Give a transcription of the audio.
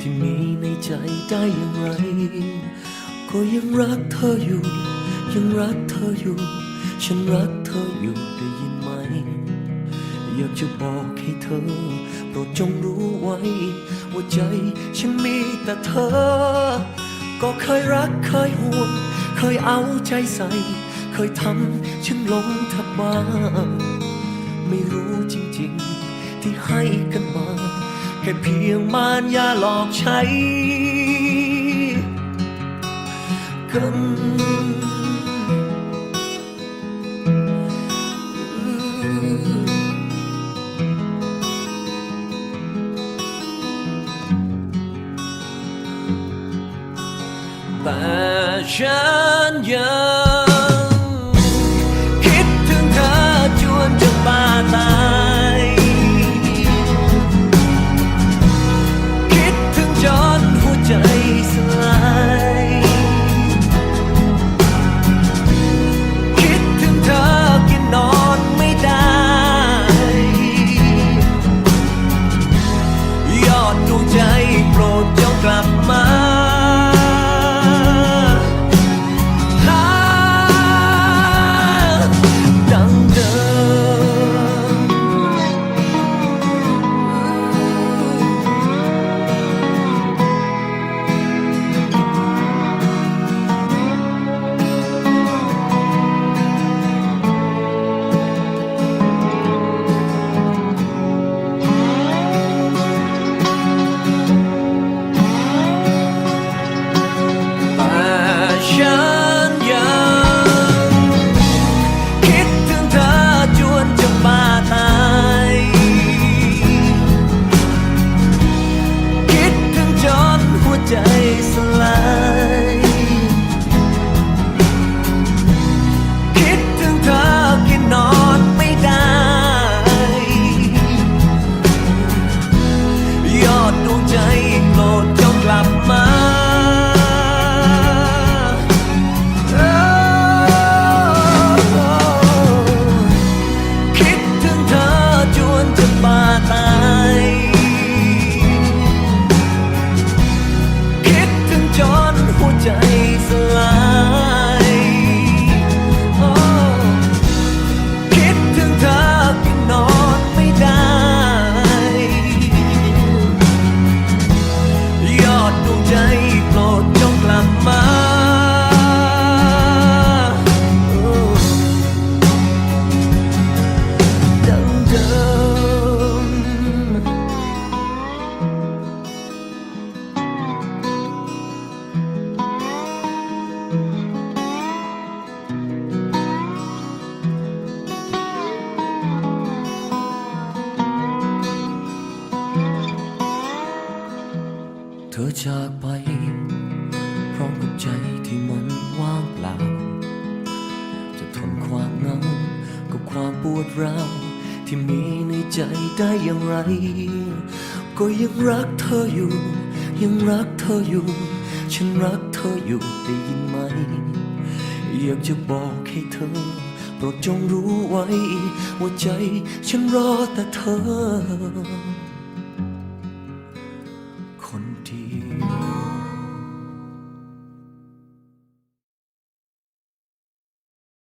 ที่มีในใจได้อย่างไร ก็ยังรักเธออยู่ ยังรักเธออยู่ ฉันรักเธออยู่ได้ยินไหม อยากจะบอกให้เธอ โปรดจงรู้ไว้ ว่าใจฉันมีแต่เธอ ก็เคยรักเคยห่วง เคยเอาใจใส่ เคยทำฉันหลงทับบ้างไม่รู้จริง ๆ ที่ให้กัน แค่เพียงมารยาหลอกใช้กันแต่ฉันยัง จากไป พร้อมกับใจที่มันว่างเปล่า จะทนความเหงากับความปวดร้าวที่มีในใจได้อย่างไร ก็ยังรักเธออยู่ ยังรักเธออยู่ ฉันรักเธออยู่ได้ยินไหม อยากจะบอกให้เธอโปรดจงรู้ไว้ ว่าใจฉันรอแต่เธอ